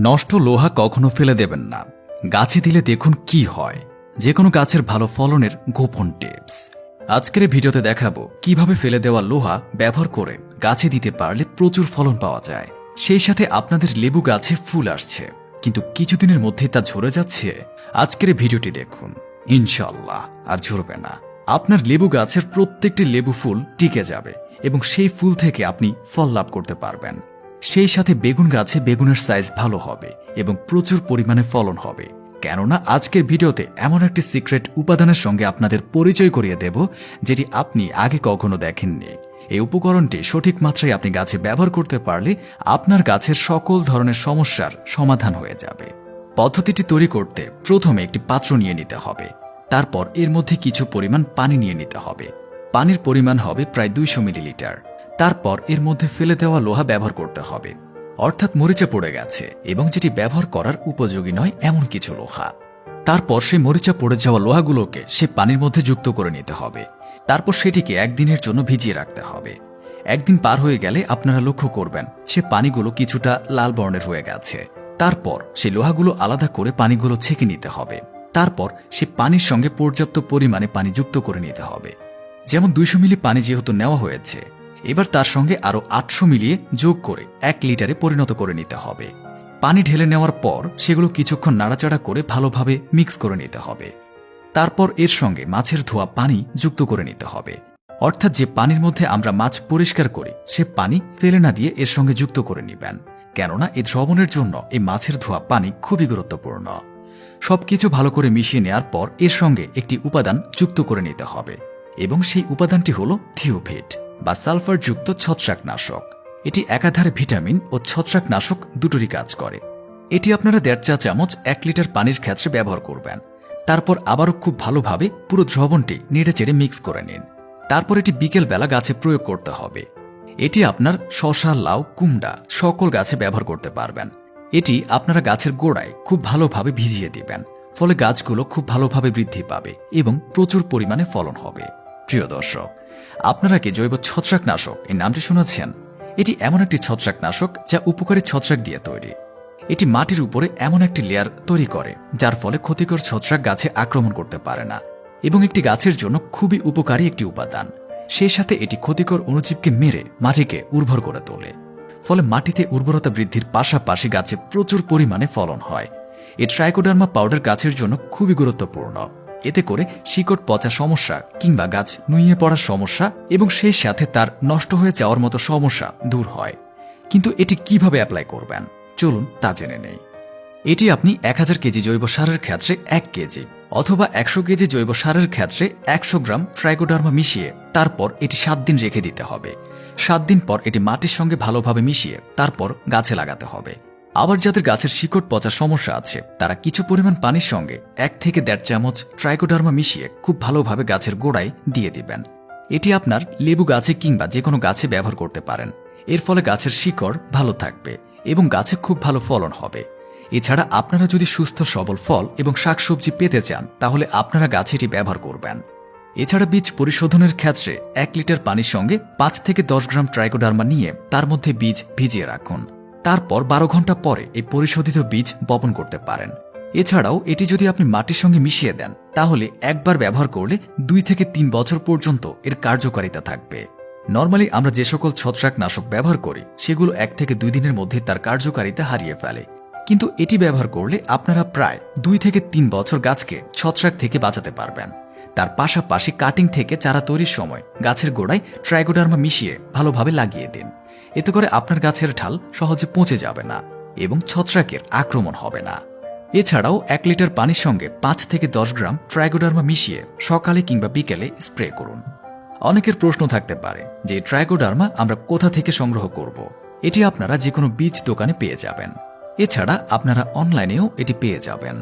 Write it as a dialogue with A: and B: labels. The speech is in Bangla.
A: নষ্ট লোহা কখনো ফেলে দেবেন না। গাছে দিলে দেখুন কি হয়। যে কোনো গাছের ভালো ফলনের গোপন টিপস। আজকের ভিডিওতে দেখাবো কীভাবে ফেলে দেওয়া লোহা ব্যবহার করে গাছে দিতে পারলে প্রচুর ফলন পাওয়া যায়। সেই সাথে আপনাদের লেবু গাছে ফুল আসছে। কিন্তু কিছুদিনের মধ্যে তা ঝরে যাচ্ছে। আজকের ভিডিওটি দেখুন। ইনশাল্লাহ আর ঝরবে না। আপনার লেবু গাছের প্রত্যেকটি লেবু ফুল টিকে যাবে এবং সেই ফুল থেকে আপনি ফল লাভ করতে পারবেন। সেই সাথে বেগুন গাছে বেগুনের সাইজ ভালো হবে এবং প্রচুর পরিমাণে ফলন হবে। কেননা আজকের ভিডিওতে এমন একটি সিক্রেট উপাদানের সঙ্গে আপনাদের পরিচয় করিয়ে দেব, যেটি আপনি আগে কখনো দেখেননি। এই উপকরণটি সঠিক মাত্রায় আপনি গাছে ব্যবহার করতে পারলে আপনার গাছের সকল ধরনের সমস্যার সমাধান হয়ে যাবে। পদ্ধতিটি তৈরি করতে প্রথমে একটি পাত্র নিয়ে নিতে হবে। তারপর এর মধ্যে কিছু পরিমাণ পানি নিয়ে নিতে হবে। পানির পরিমাণ হবে প্রায় দুইশো মিলিলিটার। তারপর এর মধ্যে ফেলে দেওয়া লোহা ব্যবহার করতে হবে। অর্থাৎ মরিচা পড়ে গেছে এবং যেটি ব্যবহার করার উপযোগী নয় এমন কিছু লোহা। তারপর সেই মরিচা পড়ে যাওয়া লোহাগুলোকে সে পানির মধ্যে যুক্ত করে নিতে হবে। তারপর সেটিকে একদিনের জন্য ভিজিয়ে রাখতে হবে। একদিন পার হয়ে গেলে আপনারা লক্ষ্য করবেন, সে পানিগুলো কিছুটা লাল বর্ণের হয়ে গেছে। তারপর সেই লোহাগুলো আলাদা করে পানিগুলো ছেঁকে নিতে হবে। তারপর সে পানির সঙ্গে পর্যাপ্ত পরিমাণে পানি যুক্ত করে নিতে হবে। যেমন দুইশো মিলি পানি যেহেতু নেওয়া হয়েছে এবার তার সঙ্গে আরও আটশো মিলিয়ে যোগ করে এক লিটারে পরিণত করে নিতে হবে। পানি ঢেলে নেওয়ার পর সেগুলো কিছুক্ষণ নাড়াচাড়া করে ভালোভাবে মিক্স করে নিতে হবে। তারপর এর সঙ্গে মাছের ধোয়া পানি যুক্ত করে নিতে হবে। অর্থাৎ যে পানির মধ্যে আমরা মাছ পরিষ্কার করি, সে পানি ফেলে না দিয়ে এর সঙ্গে যুক্ত করে নিবেন। কেননা এই দ্রবণের জন্য এই মাছের ধোয়া পানি খুবই গুরুত্বপূর্ণ। সবকিছু ভালো করে মিশিয়ে নেওয়ার পর এর সঙ্গে একটি উপাদান যুক্ত করে নিতে হবে। এবং সেই উপাদানটি হল থিওভিট বা সালফারযুক্ত ছত্রাকনাশক। এটি একাধারে ভিটামিন ও ছত্রাকনাশক দুটোরই কাজ করে। এটি আপনারা দেড় চা চামচ এক লিটার পানির ক্ষেত্রে ব্যবহার করবেন। তারপর আবারও খুব ভালোভাবে পুরো দ্রবণটি নেড়ে চেড়ে মিক্স করে নিন। তারপর এটি বিকেলবেলা গাছে প্রয়োগ করতে হবে। এটি আপনার শশা লাউ, কুমড়া সকল গাছে ব্যবহার করতে পারবেন। এটি আপনারা গাছের গোড়ায় খুব ভালোভাবে ভিজিয়ে দিবেন। ফলে গাছগুলো খুব ভালোভাবে বৃদ্ধি পাবে এবং প্রচুর পরিমাণে ফলন হবে। প্রিয় দর্শক আপনারা কি জৈব ছত্রাকনাশক? এই নামটি শুনেছেন? এটি এমন একটি ছত্রাকনাশক যা উপকারী ছত্রাক দিয়ে তৈরি। এটি মাটির উপরে এমন একটি লেয়ার তৈরি করে, যার ফলে ক্ষতিকর ছত্রাক গাছে আক্রমণ করতে পারে না এবং একটি গাছের জন্য খুবই উপকারী একটি উপাদান। সেই সাথে এটি ক্ষতিকর অণুজীবকে মেরে মাটিকে উর্বর করে তোলে। ফলে মাটিতে উর্বরতা বৃদ্ধির পাশাপাশি গাছে প্রচুর পরিমাণে ফলন হয়। এই ট্রাইকোডার্মা পাউডার গাছের জন্য খুবই গুরুত্বপূর্ণ। এতে করে শিকড় পচা সমস্যা কিংবা গাছ নুইয়ে পড়ার সমস্যা এবং সেই সাথে তার নষ্ট হয়ে যাওয়ার মতো সমস্যা দূর হয়। কিন্তু এটি কীভাবে অ্যাপ্লাই করবেন? চলুন তা জেনে নেই। এটি আপনি এক হাজার কেজি জৈব সারের ক্ষেত্রে এক কেজি অথবা একশো কেজি জৈব সারের ক্ষেত্রে একশো গ্রাম ট্রাইকোডার্মা মিশিয়ে তারপর এটি সাত দিন রেখে দিতে হবে। সাত দিন পর এটি মাটির সঙ্গে ভালোভাবে মিশিয়ে তারপর গাছে লাগাতে হবে। আবার যাদের গাছের শিকড় পচার সমস্যা আছে, তারা কিছু পরিমাণ পানির সঙ্গে এক থেকে দেড় চামচ ট্রাইকোডার্মা মিশিয়ে খুব ভালোভাবে গাছের গোড়ায় দিয়ে দিবেন। এটি আপনার লেবু গাছে কিংবা যে কোনো গাছে ব্যবহার করতে পারেন। এর ফলে গাছের শিকড় ভালো থাকবে এবং গাছে খুব ভালো ফলন হবে। এছাড়া আপনারা যদি সুস্থ, সবল ফল এবং শাকসবজি পেতে চান, তাহলে আপনারা গাছে এটি ব্যবহার করবেন। এছাড়া বীজ পরিশোধনের ক্ষেত্রে এক লিটার পানির সঙ্গে পাঁচ থেকে দশ গ্রাম ট্রাইকোডার্মা নিয়ে তার মধ্যে বীজ ভিজিয়ে রাখুন। তারপর বারো ঘণ্টা পরে এই পরিশোধিত বীজ বপন করতে পারেন। এছাড়াও এটি যদি আপনি মাটির সঙ্গে মিশিয়ে দেন, তাহলে একবার ব্যবহার করলে দুই থেকে তিন বছর পর্যন্ত এর কার্যকারিতা থাকবে। নর্মালি আমরা যে সকল ছত্রাকনাশক ব্যবহার করি, সেগুলো এক থেকে দুই দিনের মধ্যে তার কার্যকারিতা হারিয়ে ফেলে। কিন্তু এটি ব্যবহার করলে আপনারা প্রায় দুই থেকে তিন বছর গাছকে ছত্রাক থেকে বাঁচাতে পারবেন। তার পাশাপাশি কাটিং থেকে চারা তৈরির সময় গাছের গোড়ায় ট্রাইগোডার্মা মিশিয়ে ভালোভাবে লাগিয়ে দিন। এতে করে আপনার গাছের ঢাল সহজে পচে যাবে না এবং ছত্রাকের আক্রমণ হবে না। এছাড়াও এক লিটার পানির সঙ্গে পাঁচ থেকে দশ গ্রাম ট্রাইগোডার্মা মিশিয়ে সকালে কিংবা বিকেলে স্প্রে করুন। অনেকের প্রশ্ন থাকতে পারে যে ট্রাইগোডার্মা আমরা কোথা থেকে সংগ্রহ করব? এটি আপনারা যে কোনো বীজ দোকানে পেয়ে যাবেন। এছাড়া আপনারা অনলাইনেও এটি পেয়ে যাবেন।